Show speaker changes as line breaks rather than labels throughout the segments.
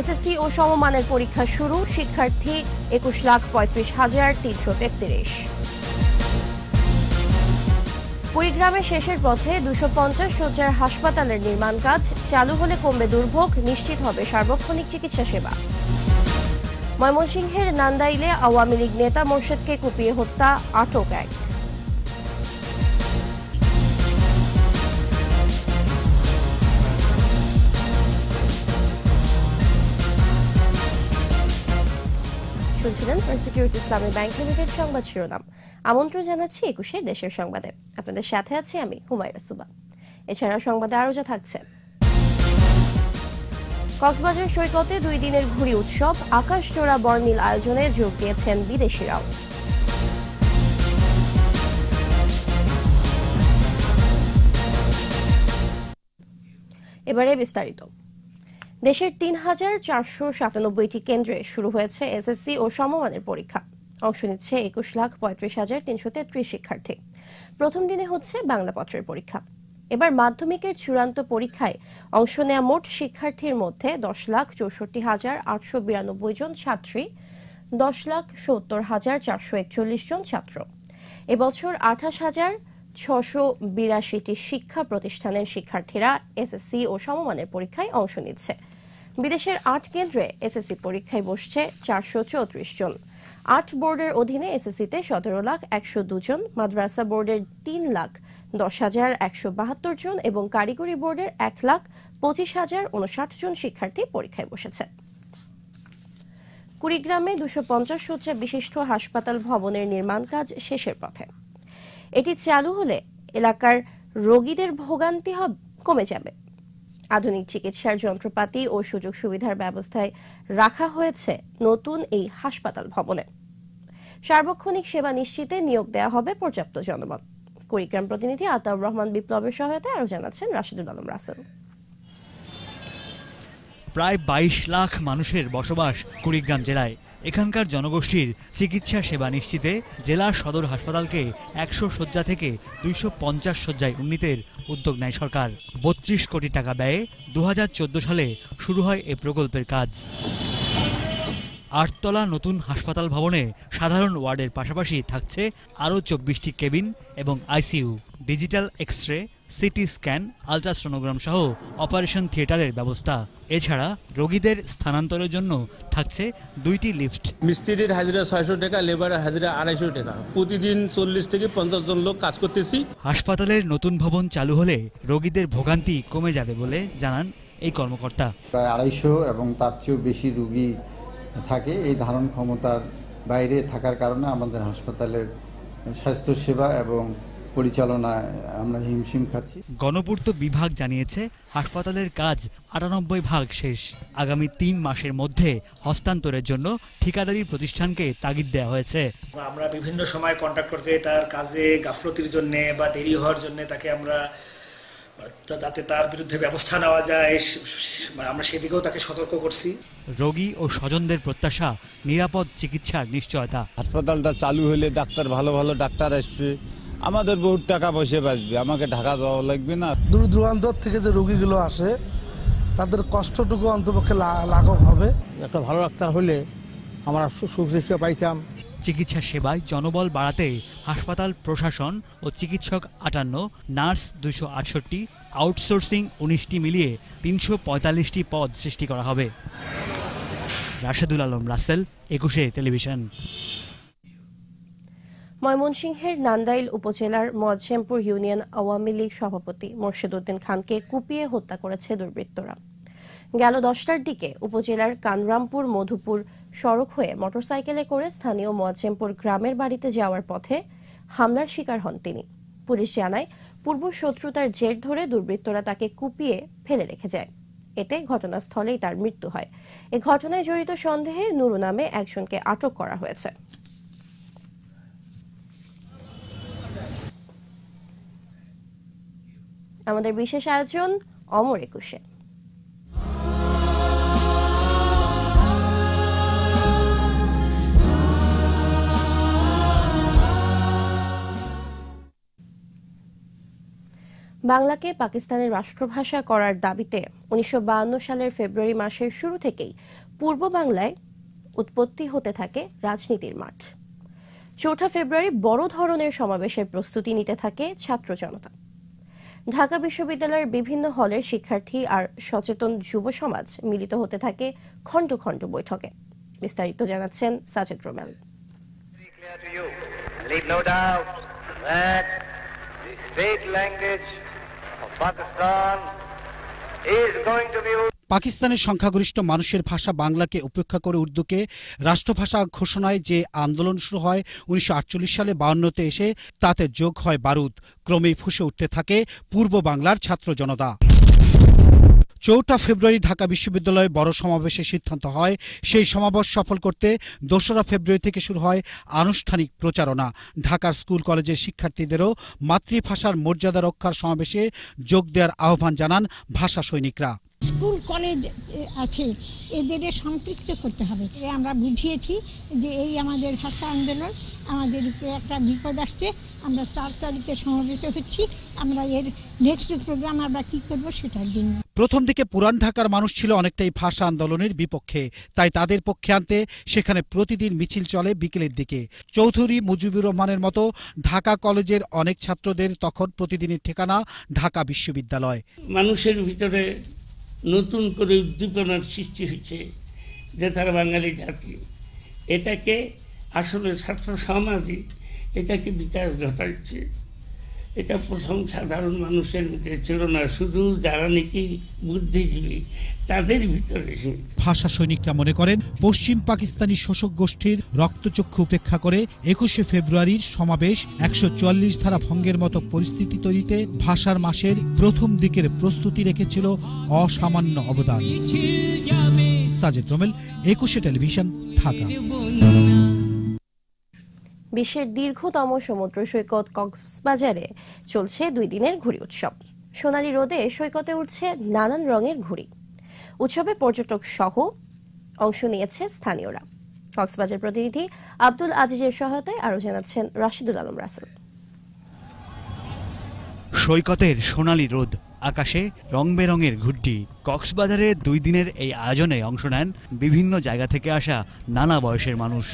SSC ও সমমানের পরীক্ষা শুরু, শিক্ষার্থী একুশ লাখ পঁয়ত্রিশ হাজার তিনশো তেত্রিশ। কুড়িগ্রামের শেষের পথে দুশো পঞ্চাশ শয্যার হাসপাতালের নির্মাণ কাজ চালু হলে কমবে দুর্ভোগ, নিশ্চিত হবে সার্বক্ষণিক চিকিৎসা সেবা। ময়মনসিংহের নান্দাইলে আওয়ামী লীগ নেতা মোর্শেদকে কুপিয়ে হত্যা, আটক এক। শুনছিলেন সিকিউরিটি ইসলামী ব্যাংক লিমিটেড সংবাদ শিরোনাম। আমন্ত্রণ জানাচ্ছি একুশের দেশের সংবাদে। আপনাদের সাথে আছি আমি হুমায়রা সুবা। এছাড়া সংবাদে আরও যা থাকছে। কক্সবাজার সৈকতে দুই দিনের ঘুড়ি উৎসব আকাশ চোরা বর্ণিল আয়োজনে যোগ দিয়েছেন বিদেশিরাও। এবারে বিস্তারিত। দেশের তিন হাজার চারশো সাতানব্বইটি কেন্দ্রে শুরু হয়েছে এসএসসি ও সমমানের পরীক্ষা। অংশ নিচ্ছে একুশ লাখ পঁয়ত্রিশ হাজার তিনশো তেত্রিশ শিক্ষার্থী। প্রথম দিনে হচ্ছে বাংলা পত্রের পরীক্ষা। এবার মাধ্যমিকের চূড়ান্ত পরীক্ষায় অংশ নেওয়া মোট শিক্ষার্থীর মধ্যে দশ লাখ চৌষট্টি হাজার আটশো বিরানব্বই জন ছাত্রী, দশ লাখ সত্তর হাজার চারশো একচল্লিশ জন ছাত্র। এবছর আঠাশ হাজার ছশো বিরাশিটি শিক্ষা প্রতিষ্ঠানের শিক্ষার্থীরা এসএসসি ও সমমানের পরীক্ষায় অংশ নিচ্ছে। বিদেশের আট কেন্দ্রে এসএসসি পরীক্ষায় বসছে চারশো চৌত্রিশ জন। আট বোর্ডের অধীনে এসএসসিতে সতেরো লাখ একশো দুজন মাদ্রাসা বোর্ডের তিন লাখ দশ হাজার একশো বাহাত্তর জন এবং কারিগরি বোর্ডের এক লাখ পঁচিশ হাজার উনষাট জন শিক্ষার্থী পরীক্ষায় বসেছে। কুড়িগ্রামে দুশো পঞ্চাশ শয্যা বিশিষ্ট হাসপাতাল ভবনের নির্মাণ কাজ শেষের পথে। এটি চালু হলে এলাকার রোগীদের ভোগান্তি কমে যাবে। আধুনিক চিকিৎসার যন্ত্রপাতি ও সুযোগ সুবিধার ব্যবস্থায় রাখা হয়েছে নতুন এই হাসপাতাল ভবনে। সার্বক্ষণিক সেবা নিশ্চিতে নিয়োগ দেওয়া হবে পর্যাপ্ত জনবল। কুড়িগ্রাম প্রতিনিধি আতাউর রহমান বিপ্লবের সহায়তায় আরও জানাচ্ছেন রাশিদুল আলম রাসেল।
প্রায় বাইশ লাখ মানুষের বসবাস কুড়িগ্রাম জেলায়। এখানকার জনগোষ্ঠীর চিকিৎসা সেবা নিশ্চিতে জেলা সদর হাসপাতালকে একশো শয্যা থেকে দুইশো পঞ্চাশ শয্যায় উন্নীতের উদ্যোগ নেয় সরকার। বত্রিশ কোটি টাকা ব্যয়ে দু হাজার চোদ্দ সালে শুরু হয় এ প্রকল্পের কাজ। আটতলা নতুন হাসপাতাল ভবনে সাধারণ ওয়ার্ডের পাশাপাশি থাকছে আরও চব্বিশটি কেবিন এবং ICU, digital X ray CT scan, ultrasonogram সহ অপারেশন থিয়েটারের ব্যবস্থা। এছাড়া রোগীদের স্থানান্তরের জন্য থাকছে দুইটি লিফট।
মিস্ত্রির হাজিরা ছয়শো টাকা লেবারের হাজিরা আড়াইশো টাকা। প্রতিদিন চল্লিশ থেকে পঞ্চাশ জন লোক কাজ করতেছি।
হাসপাতালের নতুন ভবন চালু হলে রোগীদের ভোগান্তি কমে যাবে বলে জানান এই কর্মকর্তা।
প্রায় আড়াইশো এবং তার চেয়েও বেশি রুগী থাকে এই ধারণ ক্ষমতার বাইরে থাকার কারণে আমাদের হাসপাতালের স্বাস্থ্যসেবা এবং পরিচালনায় আমরা হিমশিম খাচ্ছি।
গণপূর্ত বিভাগ জানিয়েছে হাসপাতালের কাজ আটানব্বই ভাগ শেষ। আগামী তিন মাসের মধ্যে হস্তান্তরের জন্য ঠিকাদারি প্রতিষ্ঠানকে তাগিদ দেওয়া হয়েছে।
আমরা বিভিন্ন সময় কন্ট্রাক্টরকে তার কাজে গাফলতির জন্য বা দেরি হওয়ার জন্য তাকে আমরা যাতে তার বিরুদ্ধে ব্যবস্থা নেওয়া যায় আমরা সেদিকেও তাকে সতর্ক করছি।
রোগী ও স্বজনদের প্রত্যাশা নিরাপদ চিকিৎসার নিশ্চয়তা।
হাসপাতালটা চালু হলে ডাক্তার ভালো ভালো ডাক্তার আসবে। আমাদের বহুত টাকা পয়সা বাঁচবে আমাকে ঢাকা দেওয়া লাগবে না।
দূর দূরান্তর থেকে যে রোগীগুলো আসে তাদের কষ্টটুকু অন্তপক্ষে লাঘব হবে।
একটা ভালো ডাক্তার হলে আমরা সুচিকিৎসা পাইতাম।
চিকিৎসা সেবায় জনবল বাড়াতে হাসপাতাল প্রশাসন ও চিকিৎসক আটান্ন নার্স দুশো আটষট্টি আউটসোর্সিং উনিশটি মিলিয়ে তিনশো পঁয়তাল্লিশটি পদ সৃষ্টি করা হবে। রাশেদুল আলম রাসেল একুশে টেলিভিশন।
ময়মনসিংহের নান্দাইল উপজেলার মজেমপুর ইউনিয়ন আওয়ামী লীগ সভাপতি মোর্শেদ উদ্দিন খানকে কুপিয়ে হত্যা করেছে দুর্বৃত্তরা। গেল দশটার দিকে উপজেলার কানরামপুর, মধুপুর সড়ক হয়ে মোটরসাইকেলে করে স্থানীয় মোয়াজ্জেমপুর গ্রামের বাড়িতে যাওয়ার পথে হামলার শিকার হন তিনি। পুলিশ জানায়, পূর্ব শত্রুতার জের ধরে দুর্বৃত্তরা তাকে কুপিয়ে ফেলে রেখে যায়। এতে ঘটনাস্থলেই তার মৃত্যু হয়। এ ঘটনায় জড়িত সন্দেহে নুরু নামে একজনকে আটক করা হয়েছে। আমাদের বিশেষ আয়োজন অমর একুশে। বাংলাকে পাকিস্তানের রাষ্ট্রভাষা করার দাবিতে উনিশশো সালের ফেব্রুয়ারি মাসের শুরু থেকেই পূর্ব বাংলায় উৎপত্তি হতে থাকে রাজনীতির মাঠ। চৌঠা ফেব্রুয়ারি বড় ধরনের সমাবেশের প্রস্তুতি নিতে থাকে ছাত্র জনতা। ঢাকা বিশ্ববিদ্যালয়ের বিভিন্ন হলের শিক্ষার্থী আর সচেতন যুব সমাজ মিলিত হতে থাকে খণ্ড খণ্ড বৈঠকে। বিস্তারিত জানাচ্ছেন Sajed Romel
is going to be
পাকিস্তানের সংখ্যাগরিষ্ঠ মানুষের ভাষা বাংলাকে উপেক্ষা করে উর্দুকে রাষ্ট্রভাষা ঘোষণায় যে আন্দোলন শুরু হয় উনিশশো আটচল্লিশ সালে বাউন্নতে এসে তাতে যোগ হয় বারুদ। ক্রমেই ফুসে উঠতে থাকে পূর্ব বাংলার ছাত্র জনতা। চৌঠা ফেব্রুয়ারি ঢাকা বিশ্ববিদ্যালয়ে বড় সমাবেশের সিদ্ধান্ত হয়। সেই সমাবেশ সফল করতে দোসরা ফেব্রুয়ারি থেকে শুরু হয় আনুষ্ঠানিক প্রচারণা। ঢাকার স্কুল কলেজের শিক্ষার্থীদেরও মাতৃভাষার মর্যাদা রক্ষার সমাবেশে যোগ দেওয়ার আহ্বান জানান ভাষা সৈনিকরা।
স্কুল কলেজ এ, আছে। এদের সম্পৃক্ত করতে হবে। এ আমরা বুঝিয়েছি যে এই আমাদের ভাষা আন্দোলন আমাদের একটা বিপদ আসছে। আমরা চার তারিখে সমবেত হচ্ছি। আমরা এর নেক্সট প্রোগ্রাম আমরা কি করব সেটার জন্য।
প্রথম দিকে পুরান ঢাকার মানুষ ছিল অনেকটাই ভাষা আন্দোলনের বিপক্ষে। তাই তাদের পক্ষে আনতে সেখানে প্রতিদিন মিছিল চলে বিকেলের দিকে। চৌধুরী মুজিবুর রহমানের মতো ঢাকা কলেজের অনেক ছাত্রদের তখন প্রতিদিনের ঠিকানা ঢাকা বিশ্ববিদ্যালয়।
মানুষের ভিতরে নতুন করে উদ্দীপনার সৃষ্টি হয়েছে যে তারা বাঙালি জাতি। এটাকে আসলে ছাত্র সমাজই এটাকে বিকাশ ঘটাচ্ছে এটা প্রথম সাধারণ মানুষের ভিতরে ছিল না। শুধু যারা নাকি বুদ্ধিজীবী, তাদের ভিতরে
ভাষা সৈনিকরা মনে করেন, পশ্চিম পাকিস্তানি শোষক গোষ্ঠীর রক্তচক্ষু উপেক্ষা করে একুশে ফেব্রুয়ারির সমাবেশ একশো চুয়াল্লিশ ধারা ভঙ্গের মতো পরিস্থিতি তৈরিতে ভাষার মাসের প্রথম দিকের প্রস্তুতি রেখেছিল অসামান্য অবদান। সাজেদ রোমেল, একুশে টেলিভিশন, ঢাকা।
বিশ্বের দীর্ঘতম সমুদ্র সৈকত কক্সবাজারে চলছে দুই দিনের ঘুড়ি উৎসব। সোনালী রোদে সৈকতে উঠছে নানান রঙের ঘুড়ি। উৎসবে পর্যটক সহ অংশ নিয়েছে স্থানীয়রা। কক্সবাজার প্রতিনিধি আব্দুল আজিজের সহায়তায় আরও জানাচ্ছেন রাশিদুল আলম রাসেল।
সৈকতের সোনালী রোদ আকাশে রং বেরঙের ঘুড্ডি। কক্সবাজারে দুই দিনের এই আয়োজনে অংশ নেন বিভিন্ন জায়গা থেকে আসা নানা বয়সের মানুষ।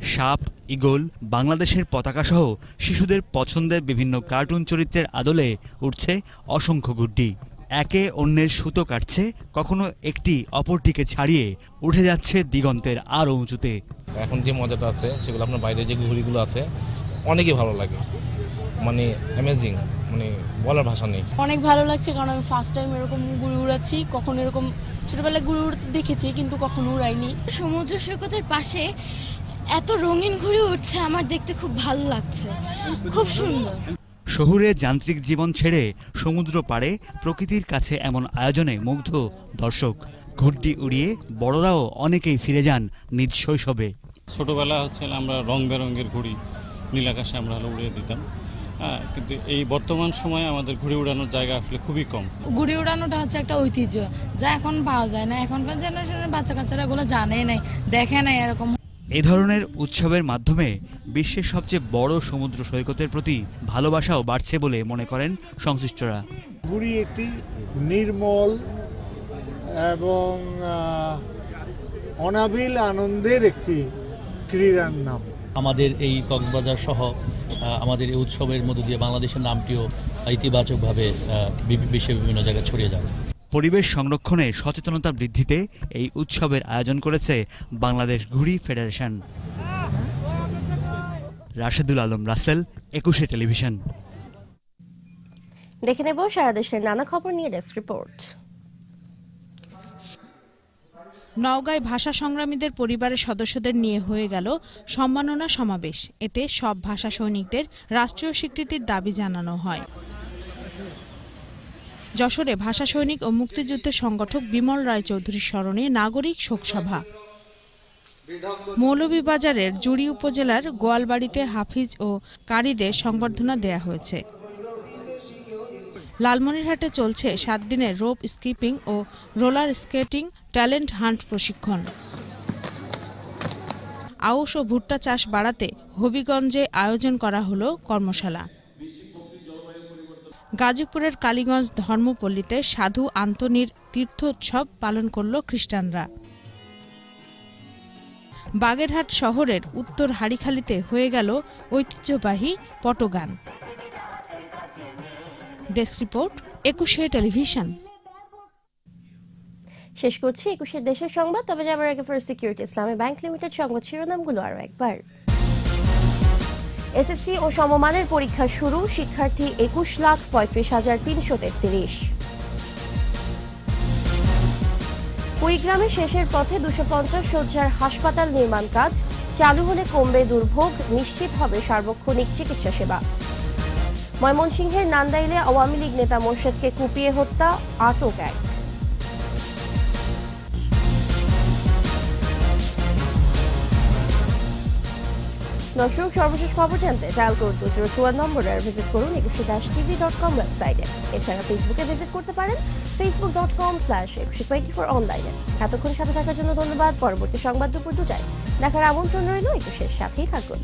সাপ ইগল বাংলাদেশের পতাকা সহ শিশুদের পছন্দের বিভিন্ন কার্টুন চরিত্রের আদলে উঠছে অসংখ্য গুড্ডি। একে অন্যের সুতো কাটছে কখনো একটি অপরটিকে ছাড়িয়ে উঠে যাচ্ছে দিগন্তের আরও উঁচুতে।
এখন যে মজাটা আছে সেগুলো আপনার বাইরে যে ঘুড়িগুলো আছে অনেকই ভালো লাগে। মানে অ্যামেজিং মানে বলার ভাষা নেই।
অনেক ভালো লাগছে কারণ আমি ফার্স্ট টাইম এরকম ঘুরে উড়াচ্ছি কখনো এরকম ছোটবেলায় ঘুরে উড়তে দেখেছি কিন্তু কখনো উড়াইনি।
সমুদ্র সৈকতের পাশে এত রঙিন ঘুরে উঠছে আমার দেখতে খুব ভালো লাগছে। খুব সুন্দর।
শহুরে যান্ত্রিক জীবন ছেড়ে সমুদ্র পাড়ে প্রকৃতির কাছে এমন আয়োজনে মুগ্ধ দর্শক। ঘুড্ডি উড়িয়ে বড়রাও অনেকেই ফিরে যান নিজ শৈশবে।
ছোটোবেলা হচ্ছে আমরা রং বেরঙের ঘুড়ি নীল আকাশে আমরা উড়িয়ে দিতাম। হ্যাঁ কিন্তু এই বর্তমান সময়ে আমাদের ঘুড়ি উড়ানোর জায়গা আসলে খুবই কম।
ঘুরে উড়ানোটা হচ্ছে একটা ঐতিহ্য যা এখন পাওয়া যায় না। এখনকার জেনারেশনের বাচ্চা কাচ্চারা এগুলো জানে নাই দেখে নাই এরকম
এ ধরনের উৎসবের মাধ্যমে বিশ্বের সবচেয়ে বড় সমুদ্র সৈকতের প্রতি ভালোবাসাও বাড়ছে বলে মনে করেন সংশ্লিষ্টরা।
ঘুড়ি একটি নির্মল এবং অনাবিল আনন্দের একটি ক্রীড়ার নাম।
আমাদের এই কক্সবাজার সহ আমাদের এই উৎসবের মধ্য দিয়ে বাংলাদেশের নামটিও ইতিবাচকভাবে বিশ্বের বিভিন্ন জায়গায় ছড়িয়ে যাবে।
পরিবেশ সংরক্ষণে সচেতনতা বৃদ্ধিতে এই উৎসবের আয়োজন করেছে বাংলাদেশ ঘুড়ি ফেডারেশন। রাশেদুল আলম রাসেল একুশে টেলিভিশন।
দেখে নেব সারা দেশের নানা খবর নিয়ে ডেস্ক রিপোর্ট।
নওগাঁয় ভাষা সংগ্রামীদের পরিবারের সদস্যদের নিয়ে হয়ে গেল সম্মাননা সমাবেশ। এতে সব ভাষা সৈনিকদের রাষ্ট্রীয় স্বীকৃতির দাবি জানানো হয়। যশোরে ভাষা সৈনিক ও মুক্তিযুদ্ধের সংগঠক বিমল রায় চৌধুরীর স্মরণে নাগরিক শোকসভা। মৌলভীবাজারের জুড়ি উপজেলার গোয়ালবাড়িতে হাফিজ ও কারিদের সংবর্ধনা দেয়া হয়েছে। লালমনিরহাটে চলছে সাত দিনের রোপ স্কিপিং ও রোলার স্কেটিং ট্যালেন্ট হান্ট প্রশিক্ষণ। আউশ ও ভুট্টা চাষ বাড়াতে হবিগঞ্জে আয়োজন করা হলো কর্মশালা। গাজীপুরের কালীগঞ্জ ধর্মপল্লীতে সাধু আন্তনির তীর্থোৎসব পালন করল খ্রিস্টানরা। বাগেরহাট শহরের উত্তর হাড়িখালিতে হয়ে গেল ঐতিহ্যবাহী পটগান। Desk report, Ekushey television.
শেষ করছি একুশের দেশের সংবাদ, তবে যাবার আগে for security, Islami Bank Limited সংবাদ শিরোনামগুলো আরও একবার। এসএসসি ও সমমানের পরীক্ষা শুরু, শিক্ষার্থী একুশ লাখ পঁয়ত্রিশ হাজার তিনশো তেত্রিশ। কুড়িগ্রামে শেষের পথে দুশো পঞ্চাশ শয্যার হাসপাতাল নির্মাণ কাজ, চালু হলে কমবে দুর্ভোগ, নিশ্চিত হবে সার্বক্ষণিক চিকিৎসা সেবা। ময়মনসিংহের নান্দাইলে আওয়ামী লীগ নেতা মোর্শেদকে কুপিয়ে হত্যা, আটক এক। দর্শক, সর্বশেষ খবর জানতে ডায়াল করুন টু জিরো টু নম্বরে ভিজিট করুন Ekushey dash TV dot com ওয়েবসাইটে এছাড়া ফেসবুকে ভিজিট করতে পারেন Facebook dot com slash Ekushey twenty four অনলাইনে এতক্ষণ সাথে থাকার জন্য ধন্যবাদ। পরবর্তী সংবাদ দুপুর দুটায়। দেখার আমন্ত্রণ রইল একুশের সাথেই থাকুন।